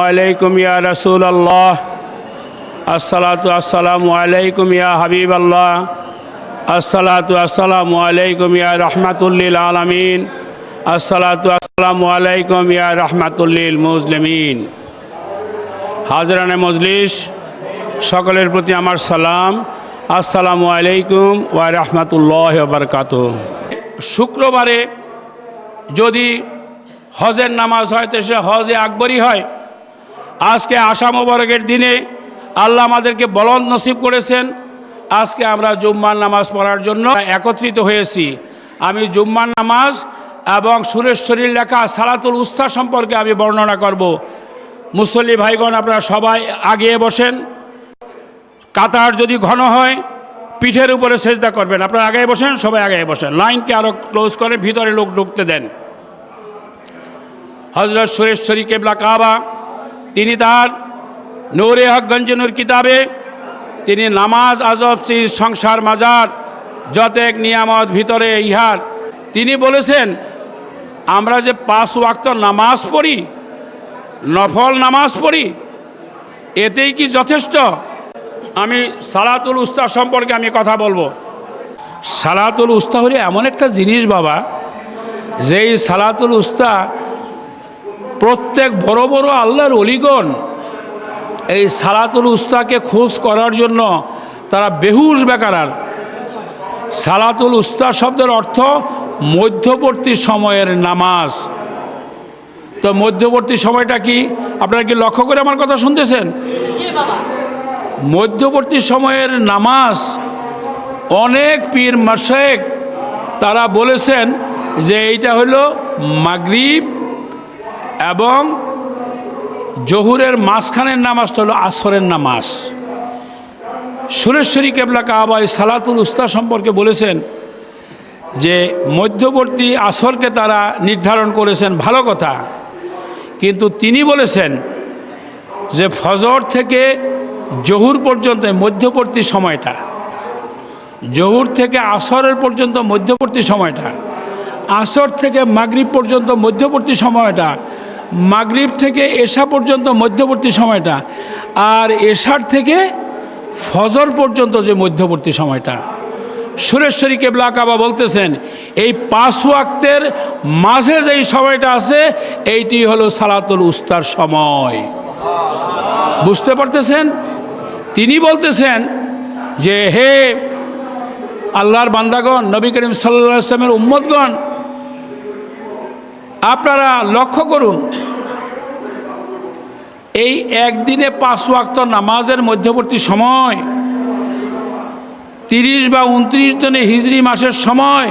আলাইকুম ইয়া রসুল আল্লাহ আসসালাতু আসসালামু আলাইকুম ইয়া হাবিব আল্লাহ আসসালাতু আসসালামু আলাইকুম ইয়া রহমাতুল্লিল আলমিন আসসালাতু আসসালামু আলাইকুম ইয়া রহমাতুল্লিল মুসলিমিন হাজরানে মজলিস সকলের প্রতি আমার সালাম। আসসালামু আলাইকুম ওয়া রহমাতুল্লাহ বারকাত শুক্রবারে যদি হজের নামাজ হয়, তো সে হজে আকবরই হয়। আজকে আশা মোবারকের দিনে আল্লাহ আমাদেরকে বলদ নসিব করেছেন। আজকে আমরা জুম্মার নামাজ পড়ার জন্য একত্রিত হয়েছি। আমি জুম্মার নামাজ এবং সুরেশ্বরীর লেখা সালাতুল উস্তা সম্পর্কে আমি বর্ণনা করব। মুসল্লি ভাইগণ, আপনারা সবাই আগিয়ে বসেন। কাতার যদি ঘন হয়, পিঠের উপরে সেজদা করবেন। আপনারা আগে বসেন, সবাই আগে বসেন। লাইনকে আরও ক্লোজ করে ভিতরে লোক ঢুকতে দেন। হজরত সুরেশ্বরী কেবলা কাবা তিনি তার নৌরে হক গঞ্জনুর কিতাবে তিনি নামাজ আজব সি সংসার মাজার, যতেক নিয়ামত ভিতরে ইহার। তিনি বলেছেন, আমরা যে পাঁচ ওয়াক্ত নামাজ পড়ি, নফল নামাজ পড়ি, এতেই কি যথেষ্ট? আমি সালাতুল উস্তা সম্পর্কে আমি কথা বলব। সালাতুল উস্তা হলে এমন একটা জিনিস বাবা, যেই সালাতুল উস্তা প্রত্যেক বড় বড় আল্লাহর অলিগণ এই সালাতুল উস্তাকে খোঁজ করার জন্য তারা বেহুশ বেকারার। সালাতুল উস্তা শব্দের অর্থ মধ্যবর্তী সময়ের নামাজ। তো মধ্যবর্তী সময়টা কি? আপনারা কি লক্ষ্য করে আমার কথা শুনতেছেন? মধ্যবর্তী সময়ের নামাজ অনেক পীর মাসেক তারা বলেছেন যে এইটা হলো মাগরিব এবং জহুরের মাঝখানের নামাজটা হলো আসরের নামাজ। সুরেশ্বরী কেবলা কাবাই সালাতুল উস্তা সম্পর্কে বলেছেন যে, মধ্যবর্তী আসরকে তারা নির্ধারণ করেছেন, ভালো কথা। কিন্তু তিনি বলেছেন যে, ফজর থেকে জহুর পর্যন্ত, মধ্যবর্তী সময়টা, জহুর থেকে আসরের পর্যন্ত মধ্যবর্তী সময়টা, আসর থেকে মাগরিব পর্যন্ত মধ্যবর্তী সময়টা মাগরিব থেকে এশা পর্যন্ত মধ্যবর্তী সময়টা আর এশার থেকে ফজর পর্যন্ত যে মধ্যবর্তী সময়টা। সুরেশ্বরী কেবলা কাবা বলতেছেন, এই পাঁচ ওয়াক্তের মাঝে যেই সময়টা আছে, এইটি হলো সালাতুল উস্তার সময়। বুঝতে পারতেছেন? তিনি বলতেছেন যে, হে আল্লাহর বান্দাগণ, নবী করিম সাল্লা আসলামের উম্মতগণ আপনারা লক্ষ্য করুন, এই একদিনে পাঁচ ওয়াক্ত নামাজের মধ্যবর্তী সময়, তিরিশ বা উনত্রিশ দিনে হিজড়ি মাসের সময়,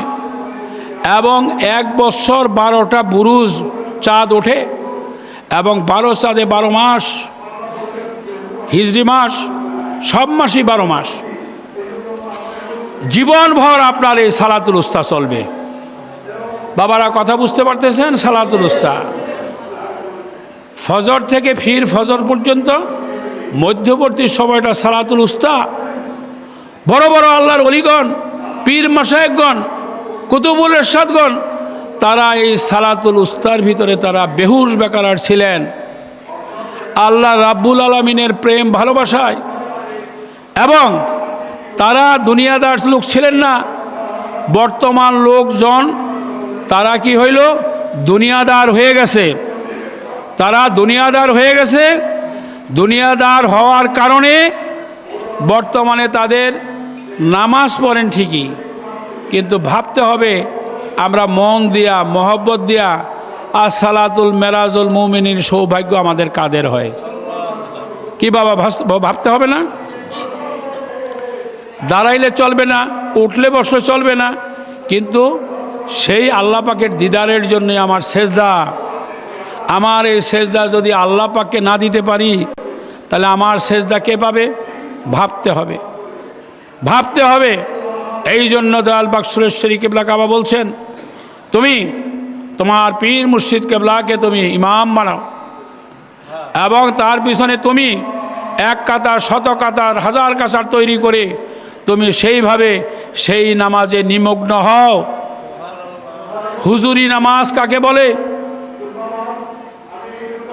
এবং এক বছর বারোটা বুরুজ চাঁদ ওঠে, এবং বারো চাঁদে বারো মাস হিজড়ি মাস, সব মাসই বারো মাস। জীবনভর আপনার এই সালাতুল উস্তা চলবে। বাবারা কথা বুঝতে পারতেছেন? সালাতুল উস্তা ফজর থেকে ফির ফজর পর্যন্ত মধ্যবর্তী সময়টা সালাতুল উস্তা বড় বড় আল্লাহর অলিগণ, পীর মাসায়কগণ, কুতুবুল এরশাদগণ, তারা এই সালাতুল উস্তার ভিতরে তারা বেহুশ বেকারার ছিলেন। আল্লাহ রাব্বুল আলমিনের প্রেম ভালোবাসায়। এবং তারা দুনিয়াদার লোক ছিলেন না। বর্তমান লোকজন তারা কি হইল? দুনিয়াদার হয়ে গেছে। তারা দুনিয়াদার হয়ে গেছে। দুনিয়াদার হওয়ার কারণে বর্তমানে তাদের নামাজ পড়েন ঠিকই। কিন্তু ভাবতে হবে, আমরা মন দিয়া, মহব্বত দিয়া সালাতুল মেরাজুল মুমিনীর সৌভাগ্য আমাদের কাদের হয়? কি বাবা ভাবতে হবে না? দাঁড়াইলে চলবে না, উঠলে বসলে চলবে না, কিন্তু সেই আল্লাহ পাকের দিদারের জন্য আমার সেজদা। আমার এই সেজদা যদি আল্লাহ পাককে না দিতে পারি, তাহলে আমার সেজদা কে পাবে? ভাবতে হবে। ভাবতে হবে। এই জন্য দয়াল বাক সুরেশ্বরী কেবলা কাবা বলছেন, তুমি তোমার পীর মুর্শিদ কেবলাকে তুমি ইমাম বানাও এবং তার পিছনে তুমি এক কাতার, শত কাতার, হাজার কাতার তৈরি করে তুমি সেইভাবে সেই নামাজে নিমগ্ন হও। হুজুরি নামাজ কাকে বলে?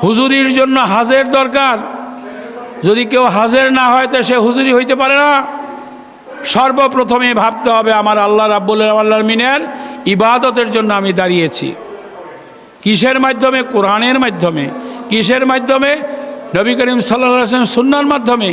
হুজুরির জন্য হাজের দরকার। যদি কেউ হাজের না হয়, তো সে হুজুরি হইতে পারে না। সর্বপ্রথমে ভাবতে হবে, আমার আল্লাহ রাব্বুল মিনের ইবাদতের জন্য আমি দাঁড়িয়েছি। কিসের মাধ্যমে? কোরআনের মাধ্যমে। কিসের মাধ্যমে? নবী করিম সাল্লাহ সুন্নার মাধ্যমে।